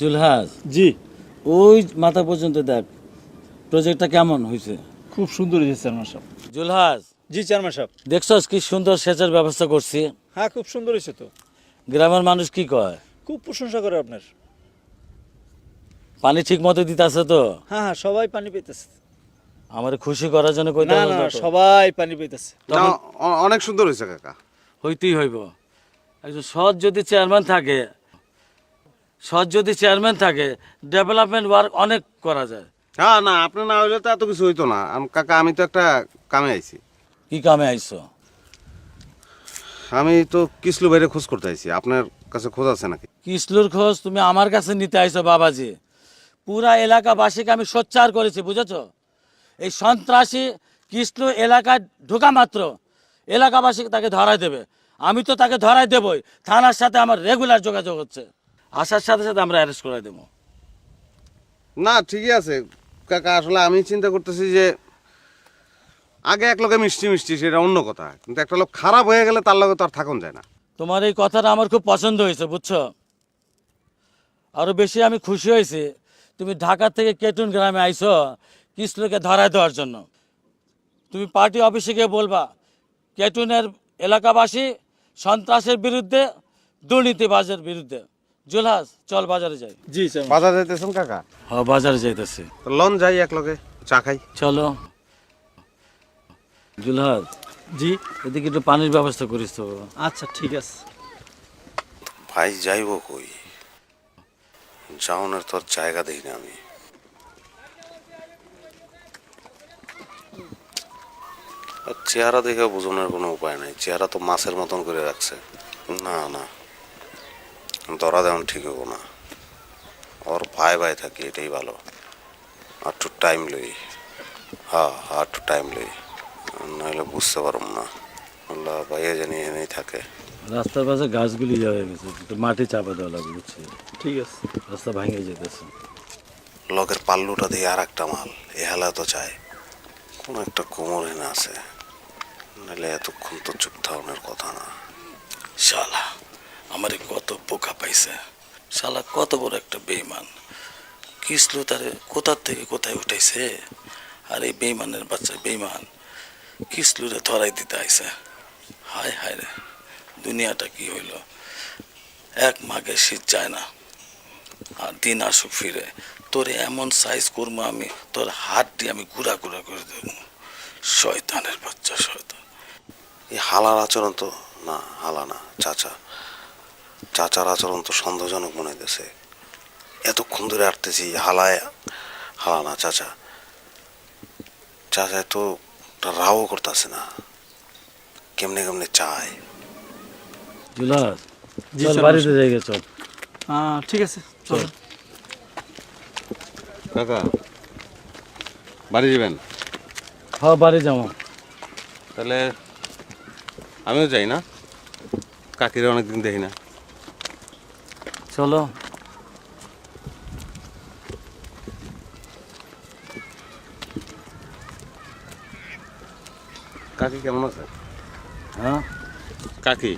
জুলহাস জি। ওই মাথা পর্যন্ত দেখ প্রজেক্টটা কেমন হয়েছে খুব সুন্দর হয়েছে চেয়ারম্যান সাহেব। জুলহাস জি চেয়ারম্যান সাহেব। দেখছস কি সুন্দর সেচের ব্যবস্থা করছি? হ্যাঁ খুব সুন্দর হয়েছে তো। গ্রামের মানুষ কি কয়? খুব প্রশংসা করে আপনার। পানি ঠিক মতো দিতেছে তো? হ্যাঁ হ্যাঁ সবাই পানি পেতেছে। আমার খুশি করার জন্য কইতে না সবাই পানি পেতেছে। অনেক সুন্দর হয়েছে কাকা। হইতেই হইব। একজন সৎ যদি চেয়ারম্যান থাকে সৎ যদি চেয়ারম্যান থাকে ডেভেলপমেন্ট ওয়ার্ক অনেক করা যায়। হ্যাঁ না আপনি না হইলে তো এত কিছু হইতো না। আম- কাকা আমি তো একটা কামে আইছি। কি কামে আইছো? আমি তো কিসলু বাইরে খোঁজ করতে আইছি। আপনার কাছে খোঁজ আছে নাকি? কিসলুর খোঁজ তুমি আমার কাছে নিতে আইছো বাবাজি। পুরা এলাকাবাসীকে আমি সোচ্চার করেছি বুঝেছ? এই সন্ত্রাসী কৃষ্ণ এলাকায় ঢোকা মাত্র। এলাকাবাসী তাকে ধরাই দেবে। আমি তো তাকে ধরাই দেবই। থানার সাথে আমার রেগুলার যোগাযোগ হচ্ছে। আসার সাথে সাথে আমরা অ্যারেস্ট করে দেবো। না ঠিকই আছে। কাকা আসলে আমি চিন্তা করতেছি যে আগে এক লোকে মিষ্টি মিষ্টি সেটা অন্য কথা। কিন্তু একটা লোক খারাপ হয়ে গেলে তার লগে তো আর থাকুন যায় না। তোমার এই কথাটা আমার খুব পছন্দ হয়েছে বুঝছ? আরও বেশি আমি খুশি হয়েছি। তুমি ঢাকা থেকে কেটুন গ্রামে আইছো কৃষ্ণকে ধরায় দেওয়ার জন্য। তুমি পার্টি অফিসে গিয়ে বলবা কেটুনের এলাকাবাসী সন্ত্রাসের বিরুদ্ধে দুর্নীতিবাজের বিরুদ্ধে। জুলহাস চল বাজারে যাই। জি চেয়ারম্যান বাজার যাইতেছেন কাকা? হ্যাঁ বাজারে যাইতেছি। লন যাই এক লগে চা খাই। চলো। জুলহাস জি। এদিকে একটু পানির ব্যবস্থা করিস তো। আচ্ছা ঠিক আছে। ভাই যাইব কই? যাওনের তোর জায়গা দেখি না আমি। আর চেহারা দেখে বোঝানোর কোনো উপায় নাই। চেহারা তো মাছের মতন করে রাখছে। না না। ধরা দেওয়ান ঠিক হব না। ওর ভাই ভাই থাকি এটাই ভালো। আর একটু টাইম লই। হ্যাঁ আর একটু টাইম লই। নাহলে বুঝতে পারব না। আল্লাহ ভাইয়া জানি এনেই থাকে। রাস্তার পাশে গাছগুলি হয়ে গেছে মাটি চাপা দেওয়া লাগবে বুঝছি ঠিক আছে। রাস্তা ভাঙে যেতেছে। লগের পাল্লুটা দিয়ে আর একটা মাল এ হেলা তো চায় কোন একটা কোমর এনে আছে। নাহলে এতক্ষণ তো চুপ থাকানোর কথা না। শালা আমারে কত বোকা পাইছে। শালা কত বড় একটা বেইমান কিসলু তারে কোথার থেকে কোথায় উঠাইছে? আর এই বেইমানের বাচ্চা বেইমান কিসলুরে ধরাই দিতে আইছে? হায় হায় রে, দুনিয়াটা কি হইল? এক মাঘে শীত যায় না। আর দিন আসুক ফিরে, তোরে এমন সাইজ করব আমি, তোর হাত দিয়ে আমি গুড়া গুড়া করে দেবো। শয়তানের বাচ্চা, শয়তান। এই হালার আচরণ তো না, হালা না, চাচা। চাচার আচরণ তো সন্দেহজনক মনে হইতেছে। এতক্ষণ ধরে আটতেছি হালায় হালা না চাচা। চাচা তো রাও করতেছে না। কেমনে কেমনে চায়। জুলাস চল। বাড়িতে যাই গে, চল। ঠিক আছে চলো। কাকা বাড়ি যাবেন? হ্যাঁ বাড়ি যাব। তাহলে আমিও যাই না? কাকিরে অনেকদিন দেখি না। চলো। কাকি কেমন আছে? হ্যাঁ? কাকি?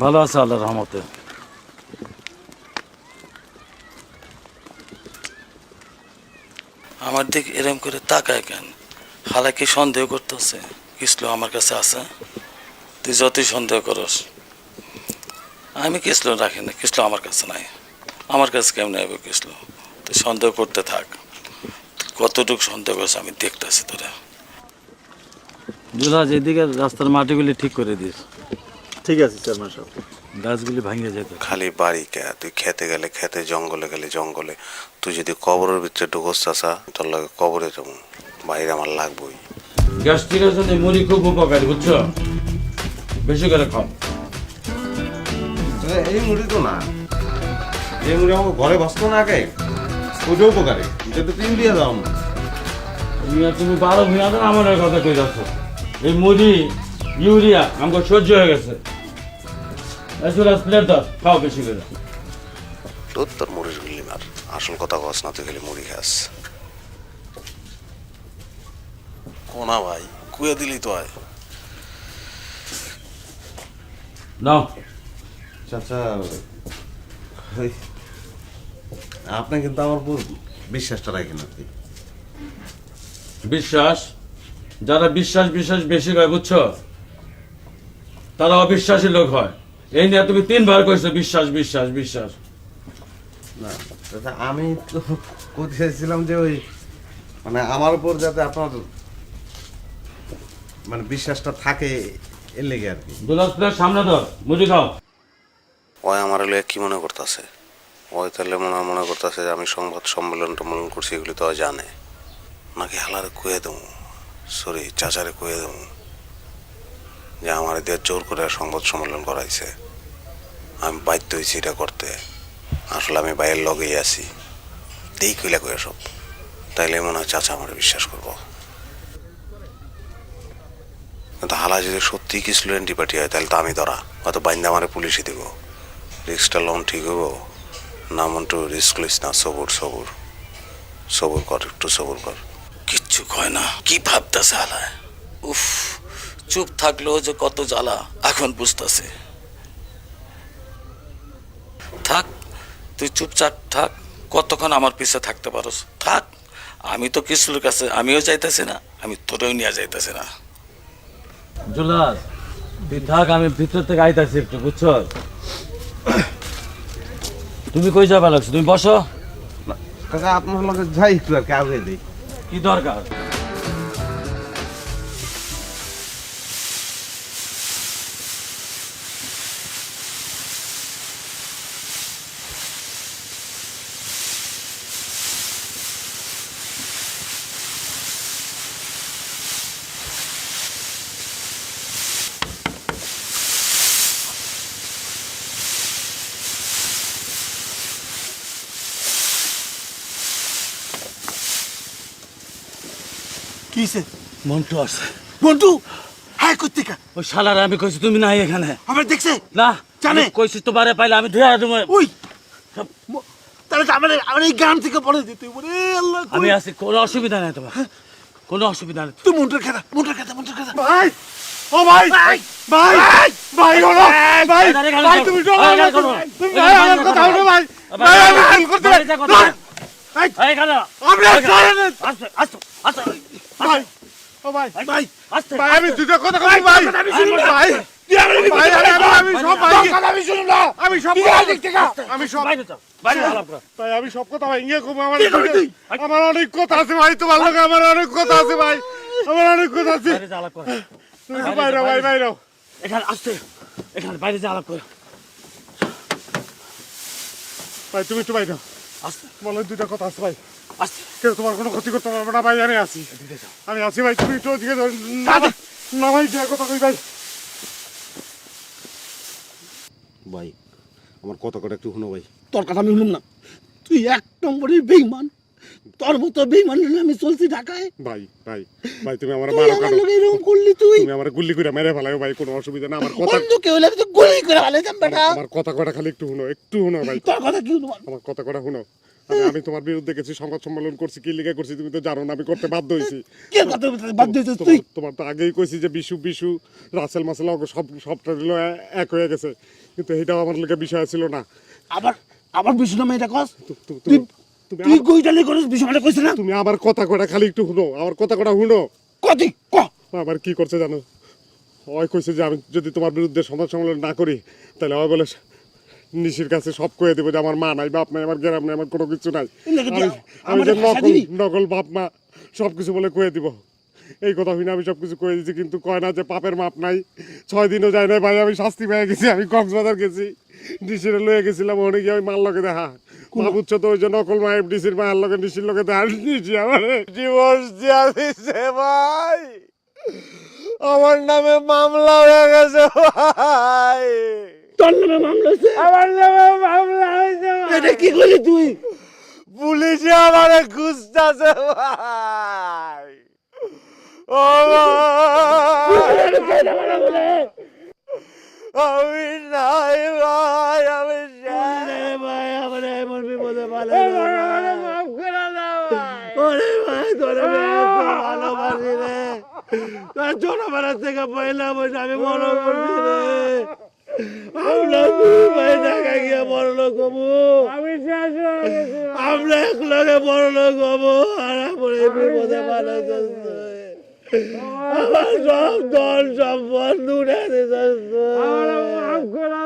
ভালো আছে আল্লাহ রহমতে। আমার দিক এরম করে তাকায় কেন? হালা কি সন্দেহ করতেছে। কিসলো আমার কাছে আছে। তুই যতই সন্দেহ করস। আমি কিসলো রাখি না কিসলো আমার কাছে নাই। আমার কাছে কেমন হবে কিসলো তুই সন্দেহ করতে থাক। কতটুকু সন্দেহ করছ আমি দেখতেছি তোরা। দুলাজ এদিকে রাস্তার মাটিগুলি ঠিক করে দিস। ঠিক আছে চেয়ারম্যান সাহেব গাছগুলি ভাঙিয়ে যেত খালি বাড়ি কে? তুই খেতে গেলে খেতে জঙ্গলে গেলে জঙ্গলে। তুই যদি কবরের ভিতরে ঢুকোস চাষা তোর লাগে কবরে যাব। বাইরে আমার লাগবই। গ্যাস্ট্রিকের জন্য মুড়ি খুব উপকারী বুঝছ? বেশি করে খাও। এই মুড়ি তো না। এই মুড়ি আমাকে ঘরে বসতো না আগে। ওটা উপকারে। এটা তো তিন দিয়ে দাও মিয়া তুমি বারো মিয়া তো আমার কথা কই যাচ্ছ? এই মুড়ি ইউরিয়া আমাকে সহ্য হয়ে গেছে। এসুরাস প্লেট দাও খাও বেশি করে। তোর তোর মুড়ির গুলি মার আসল কথা কস না তুই খালি মুড়ি খাস। কোনা ভাই কুয়ে দিলি তো আয়। নাও। চাচা আপনি কিন্তু আমার উপর বিশ্বাসটা রাখেন কি বিশ্বাস? যারা বিশ্বাস বিশ্বাস বেশি হয় বুঝছ? তারা অবিশ্বাসী লোক হয়। এই নিয়ে তুমি তিনবার কইছো বিশ্বাস বিশ্বাস বিশ্বাস। না দাদা, আমি তো করতে চাইছিলাম যে ওই মানে আমার উপর যাতে আপনার মানে বিশ্বাসটা থাকে এর লেগে আর কি। দুলাস সামনে ধর মুড়ি খাও। ওই আমার লয়ে কি মনে করতেছে? ওই তাহলে মনে মনে করতেছে যে আমি সংবাদ সম্মেলন টম্মেলন করছি এগুলি তো জানে। নাকি হালারে কুয়ে দেবো? সরি, চাচারে কুয়ে দেবো? যে আমার দিয়ে জোর করে সংবাদ সম্মেলন করাইছে। আমি বাধ্য হয়েছি এটা করতে। আসলে আমি বাইরের লগেই আছি। দেই কইলা কইয়া সব। তাইলে মনে হয় চাচা আমার বিশ্বাস করব। কিন্তু হালা যদি সত্যি কি স্টুডেন্টই পাঠিয়ে হয়, তাহলে তো আমি ধরা। হয়তো বাইন্দা আমারে পুলিশে দিব। রিস্কটা লোন ঠিক হব না মন্টু রিস্ক লিস না সবুর সবুর। সবুর কর একটু সবুর কর। কিচ্ছু কয় না কি ভাবতেছে আলায়? উফ চুপ থাকলেও যে কত জ্বালা এখন বুঝতেছে। থাক তুই চুপচাপ থাক কতক্ষণ আমার পিছে থাকতে পারোস? থাক আমি তো কিছুর কাছে আমিও যাইতেছি না আমি তোরেও নিয়ে যাইতেছি না। জুলাস থাক আমি ভিতর থেকে আইতাছি একটু বুঝছ তুমি কই যাবা লাগছো তুমি বসো কাকা আপনার লগে যাই একটু আর কি আগে দিই কি দরকার কিসে মন্টু আছে। বন্ধু হ্যাঁ কোথেকে ওই শালার আমি কইছি তুমি নাই এখানে? আমার দেখছে? না জানে? কইছি তোমারে পাইলে আমি ধুয়া দেবো। ওই তাহলে আমার আমার এই গ্রাম থেকে বলে দিতে ওরে আল্লাহ আমি আছি কোনো অসুবিধা নাই তোমার। কোনো অসুবিধা নেই। তুই মন্টার খেতা মন্টার খেতা মন্টার খেতা। ভাই! ও ভাই! ভাই! ভাই! ভাই! ওরা ভাই! ভাই তুমি তুমি ভাই আমার কথা। হলো ভাই। ভাই, ভাই আমি করতে। ভাই! এই খালা ছাড়েন। আস্তে আস্তে আস্তে ভাই। ও ভাই। ভাই আস্তে। ভাই আমি দুটো কথা কই ভাই। আমি শুনুন ভাই ভাই আমি আমি সব ভাই আমি শুনুন না। আমি সব আমি সব বাইরে যাও। বাইরে আলাপ করো। ভাই আমি সব কথা ভাই ইয়ে করব আমার আমার অনেক কথা আছে ভাই তোমার আমার অনেক কথা আছে ভাই। আমার অনেক কথা আছে। তুমি বাইরে ভাই বাইরে এখানে আসতে। এখানে বাইরে যা আলাপ করো। ভাই তুমি একটু বাইরে আসতে। তোমার কথা আছে ভাই। কেউ তোমার কোনো ক্ষতি করতে পারবে না ভাই? আমি আছি। আমি আছি ভাই। তুমি একটু ওদিকে না ভাই, না ভাই যা কথা কই ভাই? ভাই আমার করে একটু শুনো ভাই। তোর কথা আমি শুনুম না। তুই এক নম্বরের বেইমান। তোর মতো বেইমান আমি চলছি ঢাকায়। ভাই ভাই ভাই তুমি আমার মারো এরকম করলি তুই? তুমি আমার করে মেরে ফেলাও ভাই কোনো অসুবিধা না। আমার কথা বন্ধু কেউ তো গুলি করে ফেলাইতাম বেটা। আমার কথা কটা খালি একটু শুনো একটু শুনো ভাই। তোর কথা কি শুনব আমার কথা কটা শুনো। আমি আমি তোমার বিরুদ্ধে গেছি সংবাদ সম্মেলন করছি কি লিখে করছি তুমি তো জানো না আমি করতে বাধ্য হয়েছি। বাধ্য হয়েছিস তুই তোমার- তো আগেই কইছি যে বিশু বিশু রাসেল মাসাল সব সবটা দিল এক হয়ে গেছে। কিন্তু এটাও আমার লেগে বিষয় ছিল না। আবার আবার বিষ্ণু নামে এটা কস? তুই তুই গইটালি করিস বিষ্ণুটা কইছ না? তুমি আমার কথা কটা খালি একটু শুনো আমার কথা কটা শুনো। কতি ক। আবার কি করছে জানো? ওই কইছে যে আমি যদি তোমার বিরুদ্ধে সমাজ সম্মেলন না করি তাহলে ওই বলে নিশির কাছে সব কয়ে দেবো যে আমার মা নাই বাপ নাই আমার গ্রাম নাই আমার কোনো কিছু নাই। আমি যে নকল নকল বাপ মা সব কিছু বলে কয়ে দিব। এই কথা শুনে আমি সব কিছু কয়ে দিচ্ছি কিন্তু কয় না যে পাপের মাপ নাই। ছয় দিনও যায় না ভাই আমি শাস্তি পেয়ে গেছি আমি কক্সবাজার গেছি। ডিসিরে লয়ে গেছিলাম ওখানে গিয়ে ওই মাল লগে দেখা। মা বুঝছ তো ওই যে নকল মায়ের ডিসির মায়ের লগে ডিসির লগে দেখা। নিছি আমার ডিভোর্স দিয়া দিছে ভাই। আমার নামে মামলা হয়ে গেছে ভাই। তোর নামে মামলা হয়েছে আমার নামে মামলা হয়েছে এটা কি করলি তুই? পুলিশে আমারে খুঁজতেছে ভাই। ও আমি নাই ভাই আমি। ভাই আমার এমন বিপদে ভালো মাফ করে দাও। ওরে ভাই তোর ভালোবাসি রে। তোর ছোটবেলা থেকে পয়লা বসে আমি মনে করছি রে। আমরা দুই ভাই ঢাকা গিয়ে বড় লোক হব আমরা এক লগে বড় লোক হব আর আমার এই বিপদে মানুষ আমার সব দল সম্পদ উঠে করে